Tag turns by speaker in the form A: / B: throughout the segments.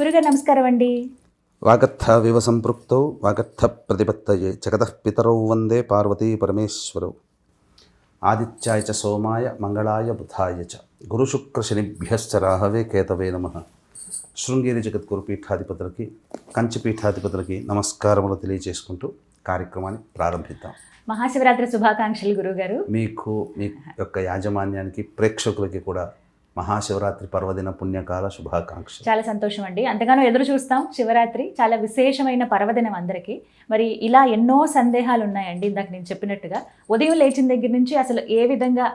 A: గురుగారు నమస్కారం అండి.
B: వాగర్థ వివ సంపృక్తౌ వాగర్థ ప్రతిపత్తయే జగతః పితరౌ వందే పార్వతీ పరమేశ్వరౌ. ఆదిత్యాయ చ సోమాయ మంగళాయ బుధాయ చ. గురుశుక్రశనిభ్యశ్చ రాహవే కేతవే నమ. శృంగేరి జగద్గురు పీఠాధిపతులకి కంచి పీఠాధిపతులకి నమస్కారములు తెలియజేసుకుంటూ కార్యక్రమాన్ని ప్రారంభిద్దాం.
A: మహాశివరాత్రి శుభాకాంక్షలు గురుగారు.
B: మీకు మీ యొక్క యాజమాన్యానికి ప్రేక్షకులకి కూడా మహాశివరాత్రి పర్వదిన పుణ్యకాల శుభాకాంక్షలు.
A: చాలా సంతోషం అండి. అంతగానో ఎదురు చూస్తాం శివరాత్రి. చాలా విశేషమైన పర్వదినం అందరికీ. మరి ఇలా ఎన్నో సందేహాలు ఉన్నాయండి ఇందాక నేను చెప్పినట్టుగా. ఉదయం లేచిన దగ్గర నుంచి అసలు ఏ విధంగా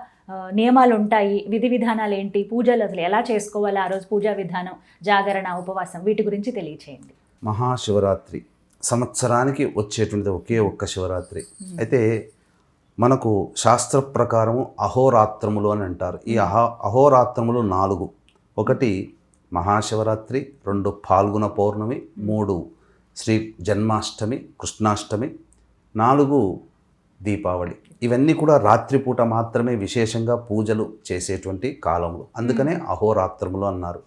A: నియమాలు ఉంటాయి విధి విధానాలు ఏంటి పూజలు అసలు ఎలా చేసుకోవాలి ఆ రోజు పూజా విధానం జాగరణ ఉపవాసం? వీటి గురించి తెలియచేయండి.
B: మహాశివరాత్రి. సంవత్సరానికి వచ్చేటువంటిది ఒకే ఒక్క శివరాత్రి. అయితే మనకు శాస్త్ర ప్రకారము అహోరాత్రములు అని అంటారు. ఈ అహో అహోరాత్రములు నాలుగు. ఒకటి మహాశివరాత్రి రెండు పాల్గొన పౌర్ణమి మూడు శ్రీ జన్మాష్టమి కృష్ణాష్టమి నాలుగు దీపావళి. ఇవన్నీ కూడా రాత్రిపూట మాత్రమే విశేషంగా పూజలు చేసేటువంటి కాలములు. అందుకనే అహోరాత్రములు అన్నారు.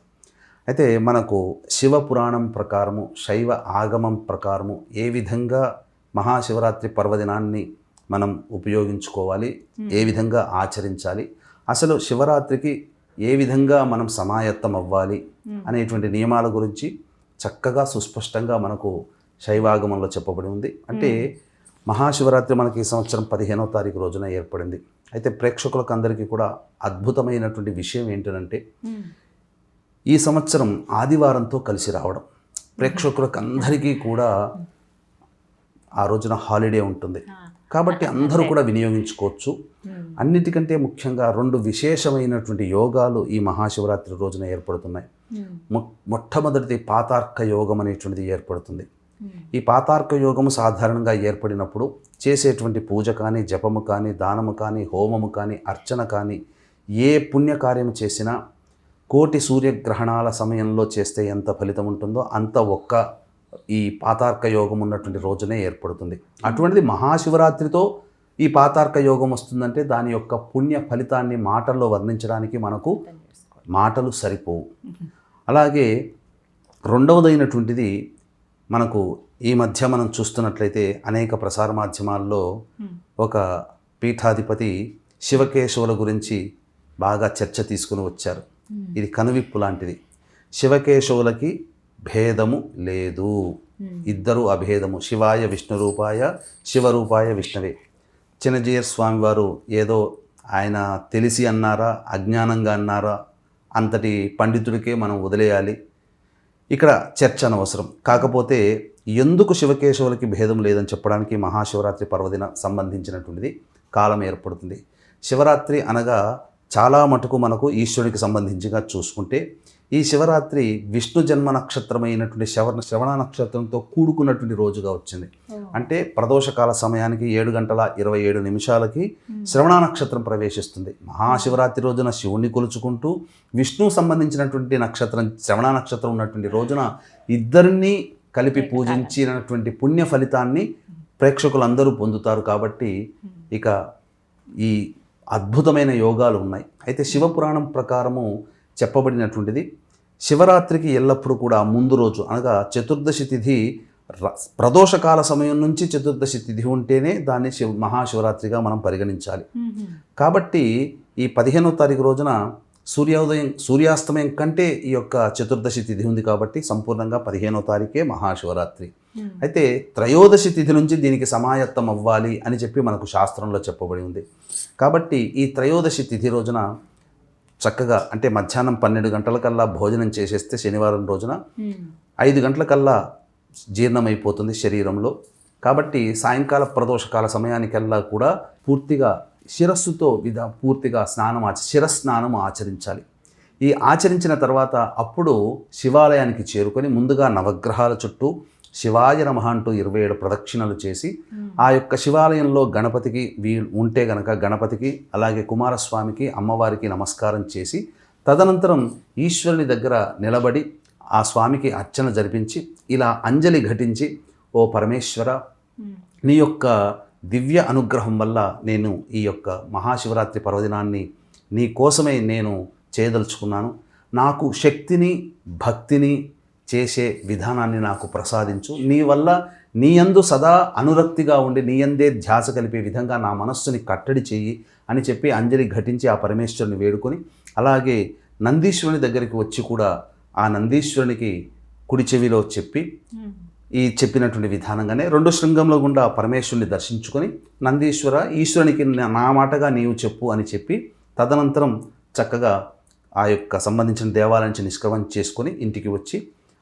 B: అయితే మనకు శివ పురాణం ప్రకారము శైవ ఆగమం ప్రకారము ఏ విధంగా మహాశివరాత్రి పర్వదినాన్ని మనం ఉపయోగించుకోవాలి ఏ విధంగా ఆచరించాలి అసలు శివరాత్రికి ఏ విధంగా మనం సమాయత్తం అవ్వాలి అనేటువంటి నియమాల గురించి చక్కగా సుస్పష్టంగా మనకు శైవాగమంలో చెప్పబడి ఉంది. అంటే మహాశివరాత్రి మనకి ఈ సంవత్సరం పదిహేనవ తారీఖు రోజున ఏర్పడింది. అయితే ప్రేక్షకులకు అందరికీ కూడా అద్భుతమైనటువంటి విషయం ఏంటంటే ఈ సంవత్సరం ఆదివారంతో కలిసి రావడం. ప్రేక్షకులకు అందరికీ కూడా ఆ రోజున హాలిడే ఉంటుంది. కాబట్టి అందరూ కూడా వినియోగించుకోవచ్చు. అన్నిటికంటే ముఖ్యంగా రెండు విశేషమైనటువంటి యోగాలు ఈ మహాశివరాత్రి రోజున ఏర్పడుతున్నాయి. మొ మొట్టమొదటిది పాతార్క యోగం అనేటువంటిది ఏర్పడుతుంది. ఈ పాతార్క యోగము సాధారణంగా ఏర్పడినప్పుడు చేసేటువంటి పూజ కానీ జపము కానీ దానము కానీ హోమము కానీ అర్చన కానీ ఏ పుణ్యకార్యం చేసినా కోటి సూర్యగ్రహణాల సమయంలో చేస్తే ఎంత ఫలితం ఉంటుందో అంత ఒక్క ఈ పాతార్క యోగం ఉన్నటువంటి రోజునే ఏర్పడుతుంది. అటువంటిది మహాశివరాత్రితో ఈ పాతార్క యోగం వస్తుందంటే దాని యొక్క పుణ్య ఫలితాన్ని మాటల్లో వర్ణించడానికి మనకు మాటలు సరిపోవు. అలాగే రెండవదైనటువంటిది మనకు ఈ మధ్య మనం చూస్తున్నట్లయితే అనేక ప్రసార మాధ్యమాల్లో ఒక పీఠాధిపతి శివకేశవుల గురించి బాగా చర్చ తీసుకుని వచ్చారు. ఇది కనువిప్పు లాంటిది. శివకేశవులకి భేదము లేదు. ఇద్దరు అభేదము. శివాయ విష్ణు రూపాయ శివరూపాయ విష్ణవే. చిన్నజీయర్ స్వామివారు ఏదో ఆయన తెలిసి అన్నారా అజ్ఞానంగా అన్నారా అంతటి పండితుడికే మనం వదిలేయాలి. ఇక్కడ చర్చ అనవసరం. కాకపోతే ఎందుకు శివకేశవులకి భేదం లేదని చెప్పడానికి మహాశివరాత్రి పర్వదిన సంబంధించినటువంటిది కాలం ఏర్పడుతుంది. శివరాత్రి అనగా చాలా మటుకు మనకు ఈశ్వరుడికి సంబంధించిగా చూసుకుంటే ఈ శివరాత్రి విష్ణు జన్మ నక్షత్రమైనటువంటి శ్రవణ శ్రవణ నక్షత్రంతో కూడుకున్నటువంటి రోజుగా వచ్చింది. అంటే ప్రదోషకాల సమయానికి ఏడు గంటల ఇరవై ఏడు నిమిషాలకి శ్రవణ నక్షత్రం ప్రవేశిస్తుంది. మహాశివరాత్రి రోజున శివుణ్ణి కొలుచుకుంటూ విష్ణు సంబంధించినటువంటి నక్షత్రం శ్రవణ నక్షత్రం ఉన్నటువంటి రోజున ఇద్దరిని కలిపి పూజించినటువంటి పుణ్య ఫలితాన్ని ప్రేక్షకులందరూ పొందుతారు కాబట్టి ఇక ఈ అద్భుతమైన యోగాలు ఉన్నాయి. అయితే శివపురాణం ప్రకారము చెప్పబడినటువంటిది. శివరాత్రికి ఎల్లప్పుడూ కూడా ముందు రోజు అనగా చతుర్దశి తిథి ప్రదోషకాల సమయం నుంచి చతుర్దశి తిథి ఉంటేనే దాన్ని శివ మహాశివరాత్రిగా మనం పరిగణించాలి. కాబట్టి ఈ పదిహేనవ తారీఖు రోజున సూర్యోదయం సూర్యాస్తమయం కంటే ఈ యొక్క చతుర్దశి తిథి ఉంది కాబట్టి సంపూర్ణంగా పదిహేనవ తారీఖే మహాశివరాత్రి. అయితే త్రయోదశి తిథి నుంచి దీనికి సమాయత్తం అవ్వాలి అని చెప్పి మనకు శాస్త్రంలో చెప్పబడి ఉంది. కాబట్టి ఈ త్రయోదశి తిథి రోజున చక్కగా అంటే మధ్యాహ్నం పన్నెండు గంటలకల్లా భోజనం చేసేస్తే శనివారం రోజున ఐదు గంటలకల్లా జీర్ణమైపోతుంది శరీరంలో. కాబట్టి సాయంకాల ప్రదోషకాల సమయానికల్లా కూడా పూర్తిగా శిరస్సుతో విధ పూర్తిగా స్నానం ఆచ శిరస్నానం ఆచరించాలి. ఈ ఆచరించిన తర్వాత అప్పుడు శివాలయానికి చేరుకొని ముందుగా నవగ్రహాల చుట్టూ శివాయ నమ అంటూ ఇరవై ఏడు ప్రదక్షిణలు చేసి ఆ యొక్క శివాలయంలో గణపతికి వీ ఉంటే గనక గణపతికి అలాగే కుమారస్వామికి అమ్మవారికి నమస్కారం చేసి తదనంతరం ఈశ్వరుని దగ్గర నిలబడి ఆ స్వామికి అర్చన జరిపించి ఇలా అంజలి ఘటించి ఓ పరమేశ్వర నీ యొక్క దివ్య అనుగ్రహం వల్ల నేను ఈ యొక్క మహాశివరాత్రి పర్వదినాన్ని నీ కోసమే నేను చేయదలుచుకున్నాను. నాకు శక్తిని భక్తిని చేసే విధానాన్ని నాకు ప్రసాదించు. నీ వల్ల నీ యందు సదా అనురక్తిగా ఉండి నీ యందే ధ్యాస కలిపే విధంగా నా మనస్సుని కట్టడి చెయ్యి అని చెప్పి అంజలి ఘటించి ఆ పరమేశ్వరుని వేడుకొని అలాగే నందీశ్వరుని దగ్గరికి వచ్చి కూడా ఆ నందీశ్వరునికి కుడి చెవిలో చెప్పి ఈ చెప్పినటువంటి విధానంగానే రెండు శృంగంలో గుండా పరమేశ్వరుని దర్శించుకొని నందీశ్వర ఈశ్వరునికి నా- నా మాటగా నీవు చెప్పు అని చెప్పి తదనంతరం చక్కగా ఆ యొక్క సంబంధించిన దేవాలయం నుంచి నిష్క్రమం చేసుకొని ఇంటికి వచ్చి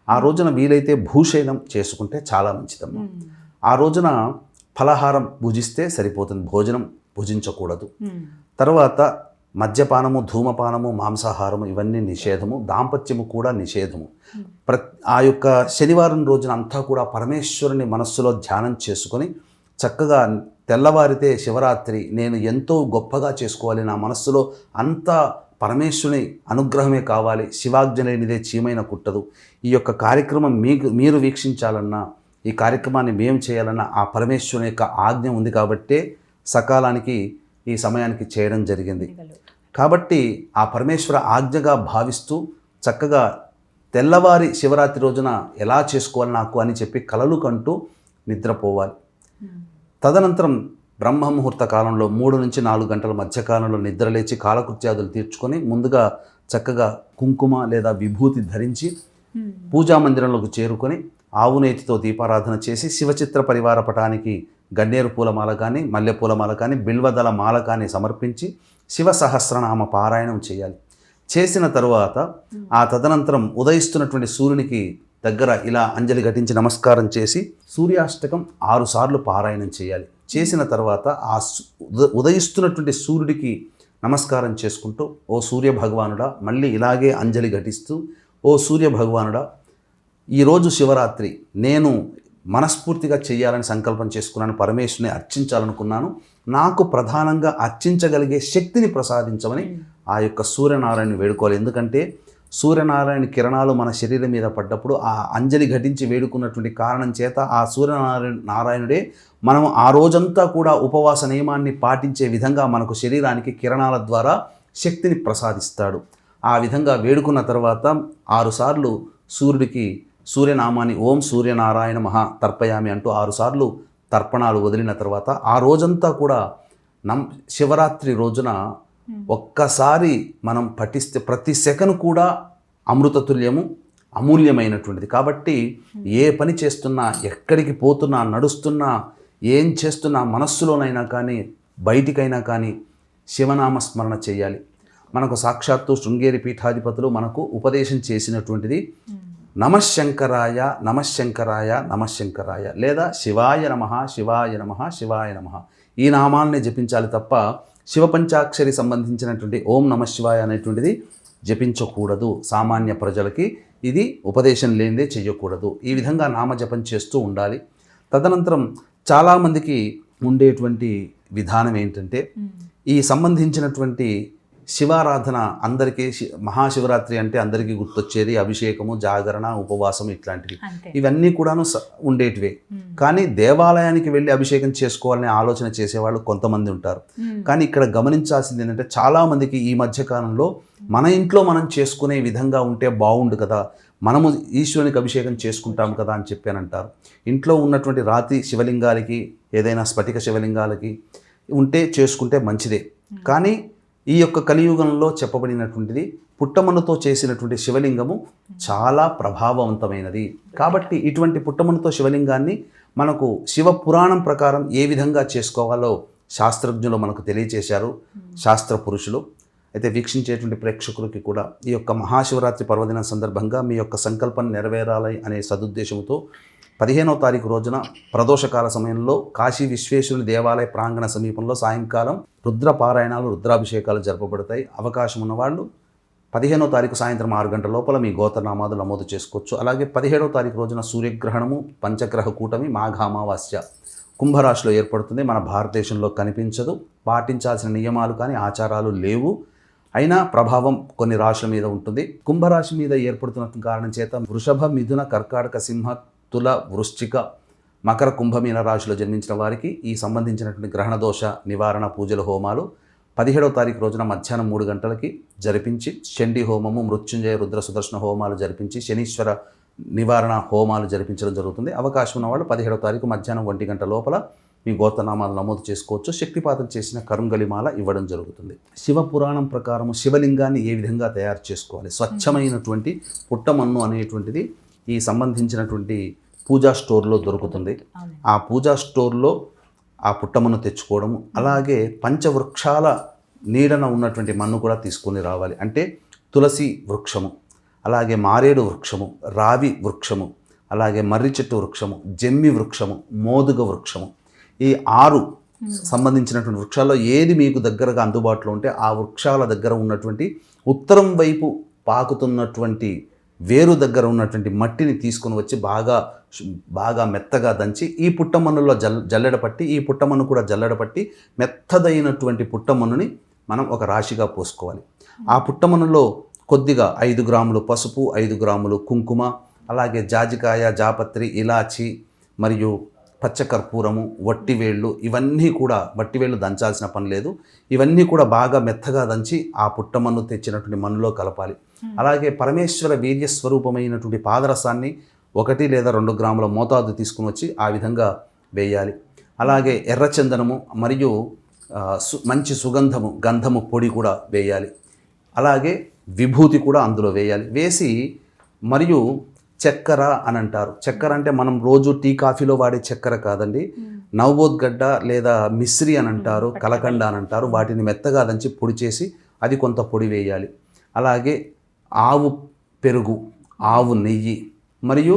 B: ఆ రోజున వీలైతే భూశైలం చేసుకుంటే చాలా మంచిదమ్మా. ఆ రోజున ఫలహారం భుజిస్తే సరిపోతుంది భోజనం భుజించకూడదు. తర్వాత మద్యపానము ధూమపానము మాంసాహారము ఇవన్నీ నిషేధము దాంపత్యము కూడా నిషేధము. ప్ర ఆ యొక్క శనివారం రోజున అంతా కూడా పరమేశ్వరుని మనస్సులో ధ్యానం చేసుకొని చక్కగా తెల్లవారితే శివరాత్రి నేను ఎంతో గొప్పగా చేసుకోవాలి నా మనస్సులో అంతా పరమేశ్వరుని అనుగ్రహమే కావాలి. శివాజ్ఞ లేనిదే చీమైన కుట్టదు. ఈ యొక్క కార్యక్రమం మీకు మీరు వీక్షించాలన్నా ఈ కార్యక్రమాన్ని మేము చేయాలన్నా ఆ పరమేశ్వరుని యొక్క ఆజ్ఞ ఉంది కాబట్టే సకాలానికి ఈ సమయానికి చేయడం జరిగింది. కాబట్టి ఆ పరమేశ్వర ఆజ్ఞగా భావిస్తూ చక్కగా తెల్లవారి శివరాత్రి రోజున ఎలా చేసుకోవాలి నాకు అని చెప్పి కలలు కంటూ నిద్రపోవాలి. తదనంతరం బ్రహ్మ ముహూర్త కాలంలో మూడు నుంచి నాలుగు గంటల మధ్యకాలంలో నిద్రలేచి కాలకృత్యాదులు తీర్చుకొని ముందుగా చక్కగా కుంకుమ లేదా విభూతి ధరించి పూజా మందిరంలోకి చేరుకొని ఆవు నేతితో దీపారాధన చేసి శివచిత్ర పరివార పటానికి గన్నేరు పూలమాల కానీ మల్లెపూల మాల కానీ బిల్వదల మాల కానీ సమర్పించి శివ సహస్రనామ పారాయణం చేయాలి. చేసిన తరువాత ఆ తదనంతరం ఉదయిస్తున్నటువంటి సూర్యునికి దగ్గర ఇలా అంజలి ఘటించి నమస్కారం చేసి సూర్యాష్టకం ఆరు సార్లు పారాయణం చేయాలి. చేసిన తర్వాత ఆ ఉదయిస్తున్నటువంటి సూర్యుడికి నమస్కారం చేసుకుంటూ ఓ సూర్య భగవానుడా మళ్ళీ ఇలాగే అంజలి ఘటిస్తూ ఓ సూర్య భగవానుడా ఈరోజు శివరాత్రి నేను మనస్ఫూర్తిగా చేయాలని సంకల్పం చేసుకున్నాను పరమేశ్వరుని అర్చించాలనుకున్నాను నాకు ప్రధానంగా అర్చించగలిగే శక్తిని ప్రసాదించమని ఆ యొక్క సూర్యనారాయణ వేడుకోవాలి. ఎందుకంటే సూర్యనారాయణ కిరణాలు మన శరీరం మీద పడ్డప్పుడు ఆ అంజలి ఘటించి వేడుకున్నటువంటి కారణం చేత ఆ సూర్యనారాయణ నారాయణుడే మనం ఆ రోజంతా కూడా ఉపవాస నియమాన్ని పాటించే విధంగా మనకు శరీరానికి కిరణాల ద్వారా శక్తిని ప్రసాదిస్తాడు. ఆ విధంగా వేడుకున్న తర్వాత ఆరుసార్లు సూర్యుడికి సూర్యనామాన్ని ఓం సూర్యనారాయణ మహా తర్పయామి అంటూ ఆరుసార్లు తర్పణాలు వదిలిన తర్వాత ఆ రోజంతా కూడా నమ్ శివరాత్రి రోజున ఒక్కసారి మనం పఠిస్తే ప్రతి సెకను కూడా అమృతతుల్యము అమూల్యమైనటువంటిది. కాబట్టి ఏ పని చేస్తున్నా ఎక్కడికి పోతున్నా నడుస్తున్నా ఏం చేస్తున్నా మనస్సులోనైనా కానీ బయటికైనా కానీ శివనామ స్మరణ చేయాలి. మనకు సాక్షాత్తు శృంగేరి పీఠాధిపతులు మనకు ఉపదేశం చేసినటువంటిది నమశంకరాయ నమశంకరాయ నమశంకరాయ లేదా శివాయ నమ శివాయ నమ శివాయ నమ. ఈ నామాల్ని జపించాలి తప్ప శివ పంచాక్షరి సంబంధించినటువంటి ఓం నమ శివాయ అనేటువంటిది జపించకూడదు సామాన్య ప్రజలకి. ఇది ఉపదేశం లేనిదే చెయ్యకూడదు. ఈ విధంగా నామజపం చేస్తూ ఉండాలి. తదనంతరం చాలామందికి ఉండేటువంటి విధానం ఏంటంటే ఈ సంబంధించినటువంటి శివారాధన అందరికీ మహాశివరాత్రి అంటే అందరికీ గుర్తొచ్చేది అభిషేకము జాగరణ ఉపవాసం ఇట్లాంటివి. ఇవన్నీ కూడాను స- ఉండేటివే. కానీ దేవాలయానికి వెళ్ళి అభిషేకం చేసుకోవాలనే ఆలోచన చేసేవాళ్ళు కొంతమంది ఉంటారు. కానీ ఇక్కడ గమనించాల్సింది ఏంటంటే చాలామందికి ఈ మధ్య కాలంలో మన ఇంట్లో మనం చేసుకునే విధంగా ఉంటే బాగుండు కదా. మనము ఈశ్వరునికి అభిషేకం చేసుకుంటాం కదా అని చెప్పి అని అంటారు. ఇంట్లో ఉన్నటువంటి రాతి శివలింగాలకి ఏదైనా స్ఫటిక శివలింగాలకి ఉంటే చేసుకుంటే మంచిదే. కానీ ఈ యొక్క కలియుగంలో చెప్పబడినటువంటిది పుట్టమనుతో చేసినటువంటి శివలింగము చాలా ప్రభావవంతమైనది. కాబట్టి ఇటువంటి పుట్టమనుతో శివలింగాన్ని మనకు శివ పురాణం ప్రకారం ఏ విధంగా చేసుకోవాలో శాస్త్రజ్ఞులు మనకు తెలియచేశారు. శాస్త్ర పురుషులు అయితే వీక్షించేటువంటి ప్రేక్షకులకి కూడా ఈ యొక్క మహాశివరాత్రి పర్వదినం సందర్భంగా మీ యొక్క సంకల్పం నెరవేరాలి అనే సదుద్దేశంతో పదిహేనవ తారీఖు రోజున ప్రదోషకాల సమయంలో కాశీ విశ్వేశ్వరుని దేవాలయ ప్రాంగణ సమీపంలో సాయంకాలం రుద్ర పారాయణాలు రుద్రాభిషేకాలు జరపబడతాయి. అవకాశం ఉన్నవాళ్ళు పదిహేనో తారీఖు సాయంత్రం ఆరు గంటల లోపల మీ గోత్రనామాలు నమోదు చేసుకోవచ్చు. అలాగే పదిహేడో తారీఖు రోజున సూర్యగ్రహణము పంచగ్రహ కూటమి మాఘ అమావాస్య కుంభరాశిలో ఏర్పడుతుంది. మన భారతదేశంలో కనిపించదు. పాటించాల్సిన నియమాలు కానీ ఆచారాలు లేవు. అయినా ప్రభావం కొన్ని రాశుల మీద ఉంటుంది. కుంభరాశి మీద ఏర్పడుతున్న కారణం చేత వృషభ మిథున కర్కాటక సింహ తుల వృశ్చిక మకర కుంభమీన రాశిలో జన్మించిన వారికి ఈ సంబంధించినటువంటి గ్రహణ దోష నివారణ పూజల హోమాలు పదిహేడవ తారీఖు రోజున మధ్యాహ్నం మూడు గంటలకి జరిపించి చండీ హోమము మృత్యుంజయ రుద్ర సుదర్శన హోమాలు జరిపించి శనీశ్వర నివారణ హోమాలు జరిపించడం జరుగుతుంది. అవకాశం ఉన్నవాళ్ళు పదిహేడవ తారీఖు మధ్యాహ్నం ఒంటి గంట లోపల మీ గోత్రనామాలు నమోదు చేసుకోవచ్చు. శక్తిపాతం చేసిన కరుంగలిమాల ఇవ్వడం జరుగుతుంది. శివ పురాణం ప్రకారం శివలింగాన్ని ఏ విధంగా తయారు చేసుకోవాలి? స్వచ్ఛమైనటువంటి పుట్టమన్ను అనేటువంటిది ఈ సంబంధించినటువంటి పూజా స్టోర్లో దొరుకుతుంది. ఆ పూజా స్టోర్లో ఆ పుట్టమన్ను తెచ్చుకోవడము అలాగే పంచవృక్షాల నీడన ఉన్నటువంటి మన్ను కూడా తీసుకొని రావాలి. అంటే తులసి వృక్షము అలాగే మారేడు వృక్షము రావి వృక్షము అలాగే మర్రి చెట్టు వృక్షము జమ్మి వృక్షము మోదుగ వృక్షము ఈ ఆరు సంబంధించినటువంటి వృక్షాల్లో ఏది మీకు దగ్గరగా అందుబాటులో ఉంటే ఆ వృక్షాల దగ్గర ఉన్నటువంటి ఉత్తరం వైపు పాకుతున్నటువంటి వేరు దగ్గర ఉన్నటువంటి మట్టిని తీసుకొని వచ్చి బాగా బాగా మెత్తగా దంచి ఈ పుట్టమన్నులో జల్ జల్లెడ పట్టి ఈ పుట్టమన్ను కూడా జల్లెడ పట్టి మెత్తదైనటువంటి పుట్టమన్నుని మనం ఒక రాశిగా పోసుకోవాలి. ఆ పుట్టమన్నులో కొద్దిగా ఐదు గ్రాములు పసుపు ఐదు గ్రాములు కుంకుమ అలాగే జాజికాయ జాపత్రి ఇలాచి మరియు పచ్చకర్పూరము వట్టివేళ్ళు ఇవన్నీ కూడా వట్టివేళ్ళు దంచాల్సిన పని లేదు. ఇవన్నీ కూడా బాగా మెత్తగా దంచి ఆ పుట్టమన్ను తెచ్చినటువంటి మన్నులో కలపాలి. అలాగే పరమేశ్వర వీర్య స్వరూపమైనటువంటి పాదరసాన్ని ఒకటి లేదా రెండు గ్రాముల మోతాదు తీసుకుని వచ్చి ఆ విధంగా వేయాలి. అలాగే ఎర్రచందనము మరియు మంచి సుగంధము గంధము పొడి కూడా వేయాలి. అలాగే విభూతి కూడా అందులో వేయాలి. వేసి మరియు చక్కెర అని అంటారు చక్కెర అంటే మనం రోజు టీ కాఫీలో వాడే చక్కెర కాదండి. నవబోద్గడ్డ లేదా మిశ్రి అని అంటారు కలకండ అని అంటారు వాటిని మెత్తగా దంచి పొడి చేసి అది కొంత పొడి వేయాలి. అలాగే ఆవు పెరుగు ఆవు నెయ్యి మరియు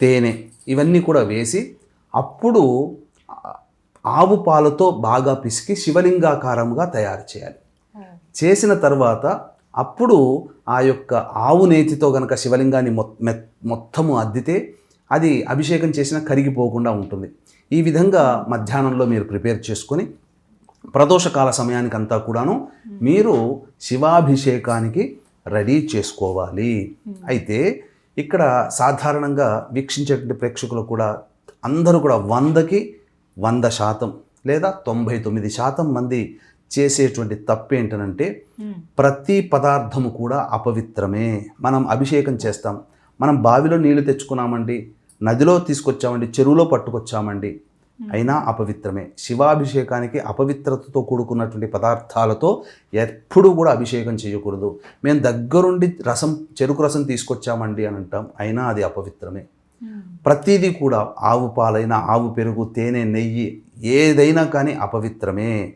B: తేనె ఇవన్నీ కూడా వేసి అప్పుడు ఆవు పాలతో బాగా పిసికి శివలింగాకారంగా తయారు చేయాలి. చేసిన తర్వాత అప్పుడు ఆ యొక్క ఆవు నేతితో గనక శివలింగాన్ని మొత్తము అద్దితే అది అభిషేకం చేసిన కరిగిపోకుండా ఉంటుంది. ఈ విధంగా మధ్యాహ్నంలో మీరు ప్రిపేర్ చేసుకొని ప్రదోషకాల సమయానికి అంతా కూడాను మీరు శివాభిషేకానికి రెడీ చేసుకోవాలి. అయితే ఇక్కడ సాధారణంగా వీక్షించేటువంటి ప్రేక్షకులు కూడా అందరూ కూడా వందకి వంద శాతం లేదా తొంభై తొమ్మిది శాతం మంది చేసేటువంటి తప్పు ఏంటనంటే ప్రతి పదార్థము కూడా అపవిత్రమే. మనం అభిషేకం చేస్తాం. మనం బావిలో నీళ్ళు తెచ్చుకున్నామండి నదిలో తీసుకొచ్చామండి చెరువులో పట్టుకొచ్చామండి అయినా అపవిత్రమే. శివాభిషేకానికి అపవిత్రతతో కూడుకున్నటువంటి పదార్థాలతో ఎప్పుడూ కూడా అభిషేకం చేయకూడదు. మేము దగ్గరుండి రసం చెరుకు రసం తీసుకొచ్చామండి అని అంటాం అయినా అది అపవిత్రమే. ప్రతిదీ కూడా ఆవు పాలైన ఆవు పెరుగు తేనె నెయ్యి ఏదైనా కానీ అపవిత్రమే.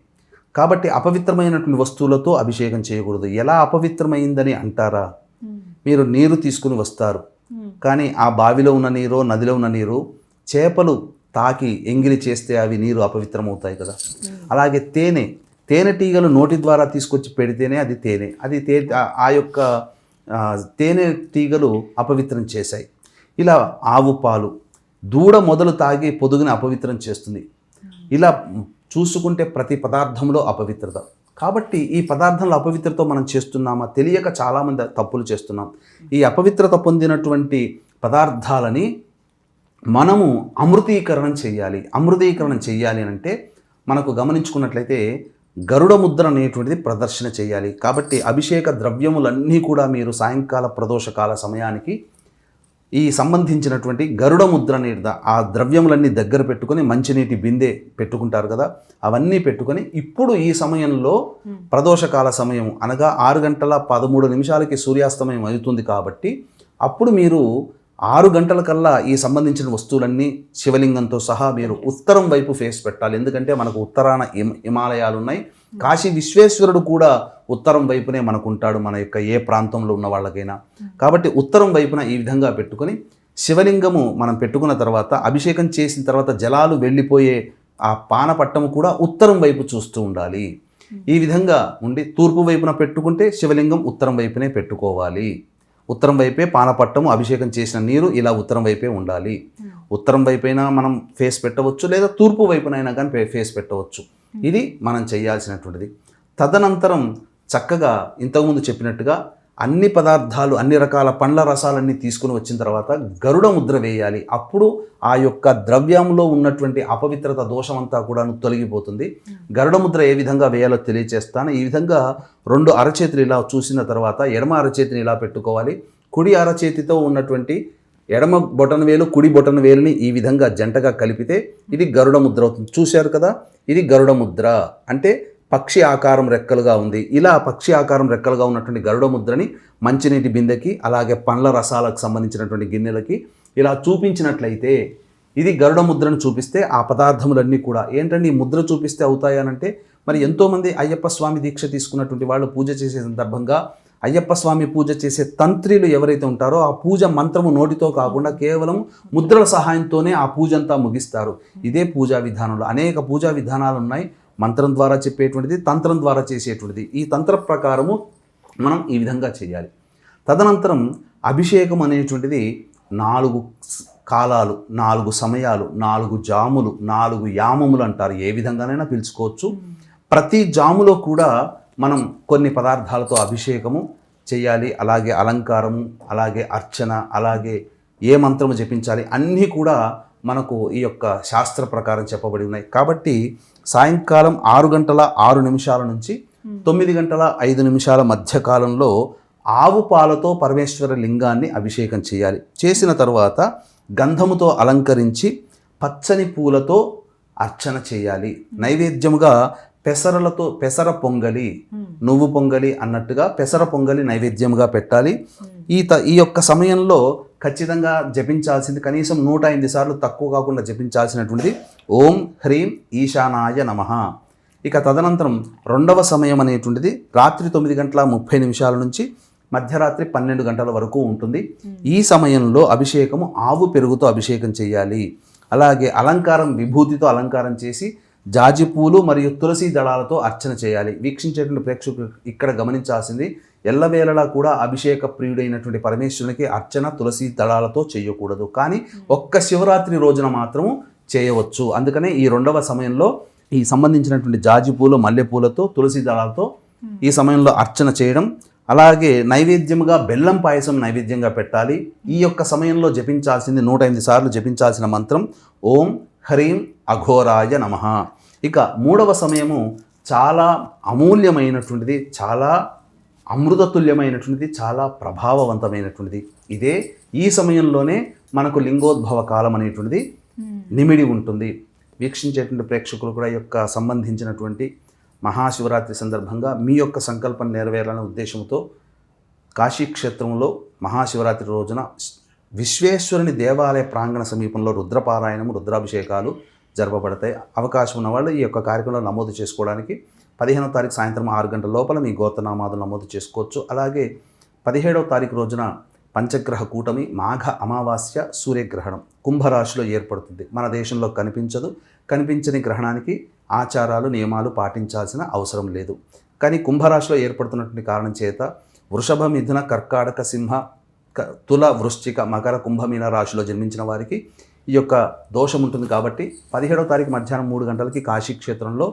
B: కాబట్టి అపవిత్రమైనటువంటి వస్తువులతో అభిషేకం చేయకూడదు. ఎలా అపవిత్రమైందని అంటారా? మీరు నీరు తీసుకుని వస్తారు. కానీ ఆ బావిలో ఉన్న నీరో నదిలో ఉన్న నీరు చేపలు తాకి ఎంగిలి చేస్తే అవి నీరు అపవిత్రమవుతాయి కదా. అలాగే తేనె తేనెటీగలు నోటి ద్వారా తీసుకొచ్చి పెడితేనే అది తేనె. అది తే ఆ- యొక్క తేనె తీగలు అపవిత్రం చేశాయి. ఇలా ఆవు పాలు దూడ మొదలు తాగి పొదుగుని అపవిత్రం చేస్తుంది. ఇలా చూసుకుంటే ప్రతి పదార్థంలో అపవిత్రత. కాబట్టి ఈ పదార్థంలో అపవిత్రత మనం చేస్తున్నామా? తెలియక చాలామంది తప్పులు చేస్తున్నాం. ఈ అపవిత్రత పొందినటువంటి పదార్థాలని మనము అమృతీకరణం చేయాలి. అమృతీకరణం చేయాలి అంటే మనకు గమనించుకున్నట్లయితే గరుడ ముద్ర అనేటువంటిది ప్రదర్శన చేయాలి. కాబట్టి అభిషేక ద్రవ్యములన్నీ కూడా మీరు సాయంకాల ప్రదోషకాల సమయానికి ఈ సంబంధించినటువంటి గరుడ ముద్ర ద- ఆ ద్రవ్యములన్నీ దగ్గర పెట్టుకొని మంచినీటి బిందె పెట్టుకుంటారు కదా అవన్నీ పెట్టుకొని ఇప్పుడు ఈ సమయంలో ప్రదోషకాల సమయం అనగా ఆరు గంటల పదమూడు నిమిషాలకి సూర్యాస్తమయం అవుతుంది కాబట్టి అప్పుడు మీరు ఆరు గంటల కల్లా ఈ సంబంధించిన వస్తువులన్నీ శివలింగంతో సహా మీరు ఉత్తరం వైపు ఫేస్ పెట్టాలి. ఎందుకంటే మనకు ఉత్తరాన హిమ- హిమాలయాలు ఉన్నాయి. కాశీ విశ్వేశ్వరుడు కూడా ఉత్తరం వైపునే మనకు ఉంటాడు మన యొక్క ఏ ప్రాంతంలో ఉన్న వాళ్ళకైనా. కాబట్టి ఉత్తరం వైపున ఈ విధంగా పెట్టుకొని శివలింగము మనం పెట్టుకున్న తర్వాత అభిషేకం చేసిన తర్వాత జలాలు వెళ్ళిపోయే ఆ పానపట్టము కూడా ఉత్తరం వైపు చూస్తూ ఉండాలి. ఈ విధంగా ఉండి తూర్పు వైపున పెట్టుకుంటే శివలింగం ఉత్తరం వైపునే పెట్టుకోవాలి. ఉత్తరం వైపే పానపట్టము అభిషేకం చేసిన నీరు ఇలా ఉత్తరం వైపే ఉండాలి. ఉత్తరం వైపైనా మనం ఫేస్ పెట్టవచ్చు లేదా తూర్పు వైపునైనా కానీ ఫేస్ పెట్టవచ్చు. ఇది మనం చేయాల్సినటువంటిది. తదనంతరం చక్కగా ఇంతకుముందు చెప్పినట్టుగా అన్ని పదార్థాలు అన్ని రకాల పండ్ల రసాలన్నీ తీసుకుని వచ్చిన తర్వాత గరుడ ముద్ర వేయాలి. అప్పుడు ఆ యొక్క ద్రవ్యంలో ఉన్నటువంటి అపవిత్రత దోషమంతా కూడా తొలగిపోతుంది. గరుడ ముద్ర ఏ విధంగా వేయాలో తెలియచేస్తాను. ఈ విధంగా రెండు అరచేతులు ఇలా చూసిన తర్వాత ఎడమ అరచేతిని ఇలా పెట్టుకోవాలి. కుడి అరచేతితో ఉన్నటువంటి ఎడమ బొటన వేలు కుడి బొటన వేలుని ఈ విధంగా జంటగా కలిపితే ఇది గరుడ ముద్ర అవుతుంది. చూశారు కదా? ఇది గరుడ ముద్ర. అంటే పక్షి ఆకారం రెక్కలుగా ఉంది. ఇలా పక్షి ఆకారం రెక్కలుగా ఉన్నటువంటి గరుడ ముద్రని మంచినీటి బిందెకి అలాగే పండ్ల రసాలకు సంబంధించినటువంటి గిన్నెలకి ఇలా చూపించినట్లయితే ఇది గరుడ ముద్రను చూపిస్తే ఆ పదార్థములన్నీ కూడా. ఏంటంటే ఈ ముద్ర చూపిస్తే అవుతాయనంటే మరి ఎంతోమంది అయ్యప్ప స్వామి దీక్ష తీసుకున్నటువంటి వాళ్ళు పూజ చేసే సందర్భంగా అయ్యప్ప స్వామి పూజ చేసే తంత్రిలు ఎవరైతే ఉంటారో ఆ పూజ మంత్రము నోటితో కాకుండా కేవలం ముద్రల సహాయంతోనే ఆ పూజ అంతా ముగిస్తారు. ఇదే పూజా విధానంలో అనేక పూజా విధానాలు ఉన్నాయి మంత్రం ద్వారా చెప్పేటువంటిది తంత్రం ద్వారా చేసేటువంటిది. ఈ తంత్ర ప్రకారము మనం ఈ విధంగా చేయాలి. తదనంతరం అభిషేకం అనేటువంటిది నాలుగు కాలాలు నాలుగు సమయాలు నాలుగు జాములు నాలుగు యామములు అంటారు. ఏ విధంగానైనా పిలుచుకోవచ్చు. ప్రతి జాములో కూడా మనం కొన్ని పదార్థాలతో అభిషేకము చేయాలి అలాగే అలంకారము అలాగే అర్చన అలాగే ఏ మంత్రము జపించాలి అన్నీ కూడా మనకు ఈ యొక్క శాస్త్ర ప్రకారం చెప్పబడి ఉన్నాయి. కాబట్టి సాయంకాలం ఆరు గంటల ఆరు నిమిషాల నుంచి తొమ్మిది గంటల ఐదు నిమిషాల మధ్య కాలంలో ఆవు పాలతో పరమేశ్వర లింగాన్ని అభిషేకం చేయాలి. చేసిన తర్వాత గంధముతో అలంకరించి పచ్చని పూలతో అర్చన చేయాలి. నైవేద్యముగా పెసరలతో పెసర పొంగలి నువ్వు పొంగలి అన్నట్టుగా పెసర పొంగలి నైవేద్యముగా పెట్టాలి. ఈ త ఈ యొక్క సమయంలో ఖచ్చితంగా జపించాల్సింది కనీసం నూట ఎనిమిది సార్లు తక్కువ కాకుండా జపించాల్సినటువంటిది ఓం హ్రీం ఈశానాయ నమః. ఇక తదనంతరం రెండవ సమయం అనేటువంటిది రాత్రి తొమ్మిది గంటల ముప్పై నిమిషాల నుంచి మధ్యరాత్రి పన్నెండు గంటల వరకు ఉంటుంది. ఈ సమయంలో అభిషేకము ఆవు పెరుగుతో అభిషేకం చేయాలి. అలాగే అలంకారం విభూతితో అలంకారం చేసి జాజి పూలు మరియు తులసి దళాలతో అర్చన చేయాలి. వీక్షించేటువంటి ప్రేక్షకులు ఇక్కడ గమనించాల్సింది ఎల్లవేళలా కూడా అభిషేక ప్రియుడైనటువంటి పరమేశ్వరునికి అర్చన తులసి దళాలతో చేయకూడదు. కానీ ఒక్క శివరాత్రి రోజున మాత్రము చేయవచ్చు. అందుకనే ఈ రెండవ సమయంలో ఈ సంబంధించినటువంటి జాజి పూలు మల్లెపూలతో తులసి దళాలతో ఈ సమయంలో అర్చన చేయడం. అలాగే నైవేద్యముగా బెల్లం పాయసం నైవేద్యంగా పెట్టాలి. ఈ యొక్క సమయంలో జపించాల్సింది నూట ఎనిమిది సార్లు జపించాల్సిన మంత్రం ఓం హ్రీం అఘోరాయ నమః. ఇక మూడవ సమయము చాలా అమూల్యమైనటువంటిది చాలా అమృతతుల్యమైనటువంటిది చాలా ప్రభావవంతమైనటువంటిది. ఇదే ఈ సమయంలోనే మనకు లింగోద్భవ కాలం అనేటువంటిది నిమిడి ఉంటుంది. వీక్షించేటువంటి ప్రేక్షకులు కూడా యొక్క సంబంధించినటువంటి మహాశివరాత్రి సందర్భంగా మీ యొక్క సంకల్పం నెరవేరాలనే ఉద్దేశంతో కాశీక్షేత్రంలో మహాశివరాత్రి రోజున విశ్వేశ్వరుని దేవాలయ ప్రాంగణ సమీపంలో రుద్రపారాయణము రుద్రాభిషేకాలు జరపబడతాయి. అవకాశం ఉన్న వాళ్ళు ఈ యొక్క కార్యక్రమంలో నమోదు చేసుకోవడానికి పదిహేనవ తారీఖు సాయంత్రం ఆరు గంటల లోపల మీ గోత్రనామాదులు నమోదు చేసుకోవచ్చు. అలాగే పదిహేడవ తారీఖు రోజున పంచగ్రహ కూటమి మాఘ అమావాస్య సూర్యగ్రహణం కుంభరాశిలో ఏర్పడుతుంది. మన దేశంలో కనిపించదు. కనిపించని గ్రహణానికి ఆచారాలు నియమాలు పాటించాల్సిన అవసరం లేదు. కానీ కుంభరాశిలో ఏర్పడుతున్నటువంటి కారణం చేత వృషభ మిథున కర్కాటక సింహ క- తుల వృశ్చిక మకర కుంభమీన రాశిలో జన్మించిన వారికి ఈ యొక్క దోషం ఉంటుంది కాబట్టి పదిహేడవ తారీఖు మధ్యాహ్నం మూడు గంటలకి కాశీ క్షేత్రంలో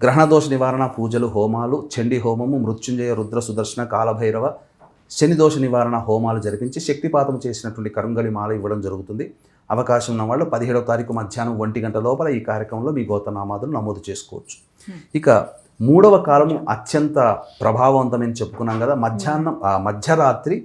B: గ్రహణ దోష నివారణ పూజలు హోమాలు చండీ హోమము మృత్యుంజయ రుద్ర సుదర్శన కాలభైరవ శని దోష నివారణ హోమాలు జరిపించి శక్తిపాతం చేసినటువంటి కరుంగలి మాల ఇవ్వడం జరుగుతుంది. అవకాశం ఉన్న వాళ్ళు పదిహేడవ తారీఖు మధ్యాహ్నం ఒంటి గంట లోపల ఈ కార్యక్రమంలో మీ గోతనామాదులు నమోదు చేసుకోవచ్చు. ఇక మూడవ కాలము అత్యంత ప్రభావవంతమని చెప్పుకున్నాం కదా మధ్యాహ్నం మధ్యరాత్రి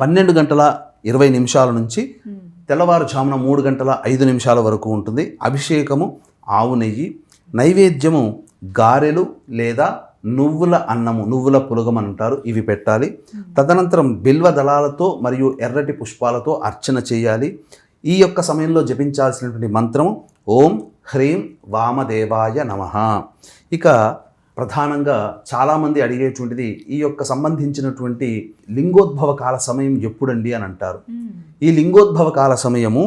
B: పన్నెండు గంటల ఇరవై నిమిషాల నుంచి hmm. తెల్లవారుజామున మూడు గంటల ఐదు నిమిషాల వరకు ఉంటుంది. అభిషేకము ఆవు నెయ్యి నైవేద్యము గారెలు లేదా నువ్వుల అన్నము నువ్వుల పులగం అని అంటారు. ఇవి పెట్టాలి. తదనంతరం బిల్వ దళాలతో మరియు ఎర్రటి పుష్పాలతో అర్చన చేయాలి. ఈ యొక్క సమయంలో జపించాల్సినటువంటి మంత్రం ఓం హ్రీం వామదేవాయ నమః. ఇక ప్రధానంగా చాలామంది అడిగేటువంటిది ఈ యొక్క సంబంధించినటువంటి లింగోద్భవ కాల సమయం ఎప్పుడండి అని అంటారు. ఈ లింగోద్భవ కాల సమయము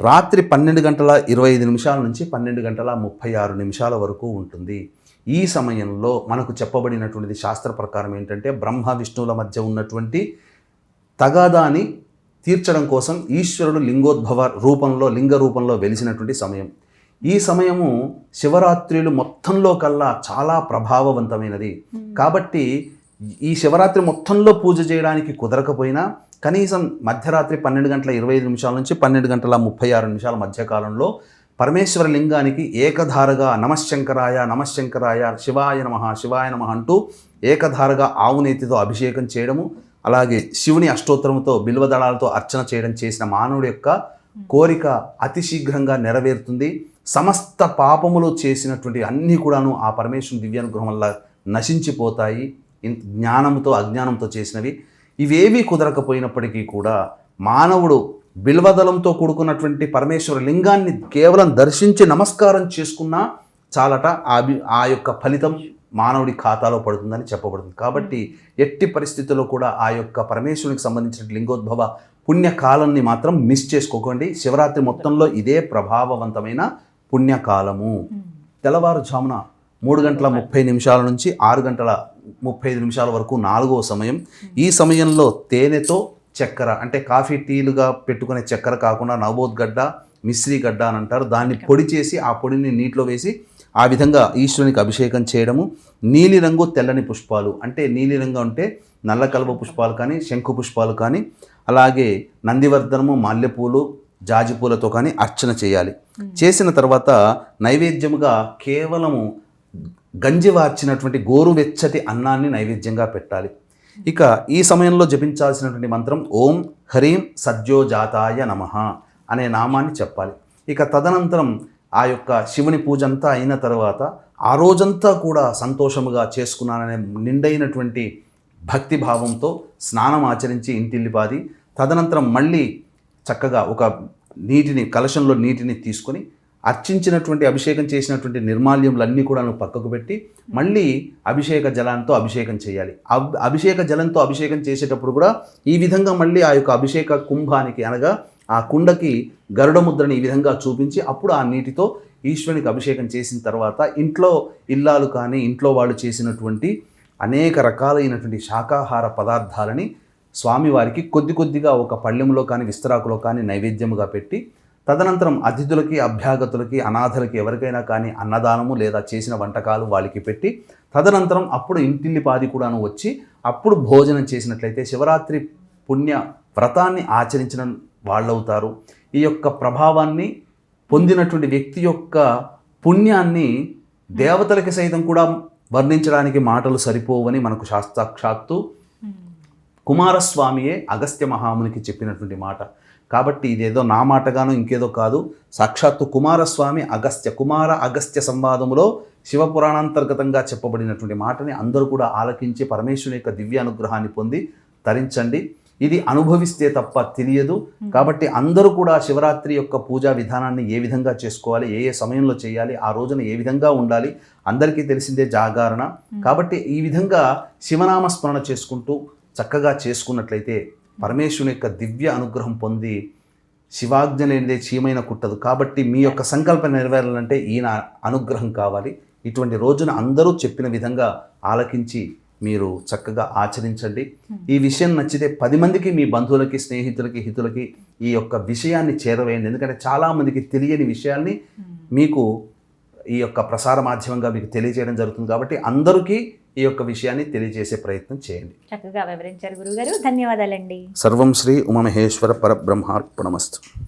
B: రాత్రి పన్నెండు గంటల ఇరవై ఐదు నిమిషాల నుంచి పన్నెండు గంటల ముప్పై ఆరు నిమిషాల వరకు ఉంటుంది. ఈ సమయంలో మనకు చెప్పబడినటువంటిది శాస్త్ర ప్రకారం ఏంటంటే బ్రహ్మ విష్ణువుల మధ్య ఉన్నటువంటి తగాదాని తీర్చడం కోసం ఈశ్వరుడు లింగోద్భవ రూపంలో లింగ రూపంలో వెలిసినటువంటి సమయం. ఈ సమయము శివరాత్రులు మొత్తంలో కల్లా చాలా ప్రభావవంతమైనది. కాబట్టి ఈ శివరాత్రి మొత్తంలో పూజ చేయడానికి కుదరకపోయినా కనీసం మధ్యరాత్రి పన్నెండు గంటల ఇరవై ఐదు నిమిషాల నుంచి పన్నెండు గంటల ముప్పై ఆరు నిమిషాల మధ్యకాలంలో పరమేశ్వర లింగానికి ఏకధారగా నమశంకరాయ నమశంకరాయ శివాయ నమ శివాయ నమ అంటూ ఏకధారగా ఆవునేతితో అభిషేకం చేయడము అలాగే శివుని అష్టోత్తరంతో బిల్వదళాలతో అర్చన చేయడం చేసిన మానవుడి యొక్క కోరిక అతి శీఘ్రంగా నెరవేరుతుంది. సమస్త పాపములు చేసినటువంటి అన్నీ కూడాను ఆ పరమేశ్వరుని దివ్యానుగ్రహం వల్ల నశించిపోతాయి జ్ఞానంతో అజ్ఞానంతో చేసినవి. ఇవేవి కుదరకపోయినప్పటికీ కూడా మానవుడు బిల్వదలంతో కూడుకున్నటువంటి పరమేశ్వర లింగాన్ని కేవలం దర్శించి నమస్కారం చేసుకున్నా చాలట ఆ ఆ యొక్క ఫలితం మానవుడి ఖాతాలో పడుతుందని చెప్పబడుతుంది. కాబట్టి ఎట్టి పరిస్థితుల్లో కూడా ఆ యొక్క పరమేశ్వరునికి సంబంధించిన లింగోద్భవ పుణ్యకాలాన్ని మాత్రం మిస్ చేసుకోకండి. శివరాత్రి మొత్తంలో ఇదే ప్రభావవంతమైన పుణ్యకాలము. తెల్లవారుజామున మూడు గంటల ముప్పై నిమిషాల నుంచి ఆరు గంటల ముప్పై ఐదు నిమిషాల వరకు నాలుగవ సమయం. ఈ సమయంలో తేనెతో చక్కెర అంటే కాఫీ టీలుగా పెట్టుకునే చక్కెర కాకుండా నవబోద్గడ్డ మిశ్రీ గడ్డ అని అంటారు. దాన్ని పొడి చేసి ఆ పొడిని నీటిలో వేసి ఆ విధంగా ఈశ్వరునికి అభిషేకం చేయడము. నీలిరంగు తెల్లని పుష్పాలు అంటే నీలిరంగు అంటే నల్ల కలువ పుష్పాలు కానీ శంకు పుష్పాలు కానీ అలాగే నందివర్ధనము మల్లెపూలు జాజిపూలతో కానీ అర్చన చేయాలి. చేసిన తర్వాత నైవేద్యముగా కేవలము గంజి వార్చినటువంటి గోరువెచ్చటి అన్నాన్ని నైవేద్యంగా పెట్టాలి. ఇక ఈ సమయంలో జపించాల్సినటువంటి మంత్రం ఓం హరీం సద్యోజాతాయ నమః అనే నామాన్ని చెప్పాలి. ఇక తదనంతరం ఆ యొక్క శివుని పూజ అంతా అయిన తర్వాత ఆ రోజంతా కూడా సంతోషముగా చేసుకున్నాననే నిండైనటువంటి భక్తి భావంతో స్నానం ఆచరించి ఇంటిల్లిపాది. తదనంతరం మళ్ళీ చక్కగా ఒక నీటిని కలశంలో నీటిని తీసుకొని అర్చించినటువంటి అభిషేకం చేసినటువంటి నిర్మాల్యములన్నీ కూడా నువ్వు పక్కకు పెట్టి మళ్ళీ అభిషేక జలంతో అభిషేకం చేయాలి. అబ్ అభిషేక జలంతో అభిషేకం చేసేటప్పుడు కూడా ఈ విధంగా మళ్ళీ ఆ యొక్క అభిషేక కుంభానికి అనగా ఆ కుండకి గరుడ ముద్రని ఈ విధంగా చూపించి అప్పుడు ఆ నీటితో ఈశ్వరునికి అభిషేకం చేసిన తర్వాత ఇంట్లో ఇల్లాలు కానీ ఇంట్లో వాళ్ళు చేసినటువంటి అనేక రకాలైనటువంటి శాకాహార పదార్థాలని స్వామివారికి కొద్ది కొద్దిగా ఒక పళ్ళెంలో కానీ విస్తరాకులో కానీ నైవేద్యముగా పెట్టి తదనంతరం అతిథులకి అభ్యాగతులకి అనాథలకి ఎవరికైనా కానీ అన్నదానము లేదా చేసిన వంటకాలు వాళ్ళకి పెట్టి తదనంతరం అప్పుడు ఇంటిల్లిపాది కూడాను వచ్చి అప్పుడు భోజనం చేసినట్లయితే శివరాత్రి పుణ్య వ్రతాన్ని ఆచరించిన వాళ్ళవుతారు. ఈ యొక్క ప్రభావాన్ని పొందినటువంటి వ్యక్తి యొక్క పుణ్యాన్ని దేవతలకి సైతం కూడా వర్ణించడానికి మాటలు సరిపోవని మనకు శాస్త్రాక్షాత్తు hmm. కుమారస్వామియే అగస్త్య మహామునికి చెప్పినటువంటి మాట. కాబట్టి ఇదేదో నా మాటగానో ఇంకేదో కాదు. సాక్షాత్తు కుమారస్వామి అగస్త్య కుమార అగస్త్య సంవాదములో శివపురాణాంతర్గతంగా చెప్పబడినటువంటి మాటని అందరూ కూడా ఆలకించి పరమేశ్వరుని యొక్క దివ్య అనుగ్రహాన్ని పొంది తరించండి. ఇది అనుభవిస్తే తప్ప తెలియదు. కాబట్టి అందరూ కూడా శివరాత్రి యొక్క పూజా విధానాన్ని ఏ విధంగా చేసుకోవాలి ఏ ఏ సమయంలో చేయాలి ఆ రోజున ఏ విధంగా ఉండాలి అందరికీ తెలిసిందే జాగరణ. కాబట్టి ఈ విధంగా శివనామ స్మరణ చేసుకుంటూ చక్కగా చేసుకున్నట్లయితే పరమేశ్వరుని యొక్క దివ్య అనుగ్రహం పొంది శివాజ్ఞ లేనిదే చీమైన కుట్టదు. కాబట్టి మీ యొక్క సంకల్పం నెరవేరాలంటే ఈయన అనుగ్రహం కావాలి. ఇటువంటి రోజున అందరూ చెప్పిన విధంగా ఆలకించి మీరు చక్కగా ఆచరించండి. ఈ విషయం నచ్చితే పది మందికి మీ బంధువులకి స్నేహితులకి హితులకి ఈ యొక్క విషయాన్ని చేరవేయండి. ఎందుకంటే చాలామందికి తెలియని విషయాల్ని మీకు ఈ యొక్క ప్రసార మాధ్యమంగా మీకు తెలియజేయడం జరుగుతుంది. కాబట్టి అందరికీ ఈ యొక్క విషయాన్ని తెలియజేసే ప్రయత్నం చేయండి.
A: చక్కగా వివరించారు గురుగారు ధన్యవాదాలండి.
B: సర్వం శ్రీ ఉమమహేశ్వర పరబ్రహ్మార్పణమస్తు.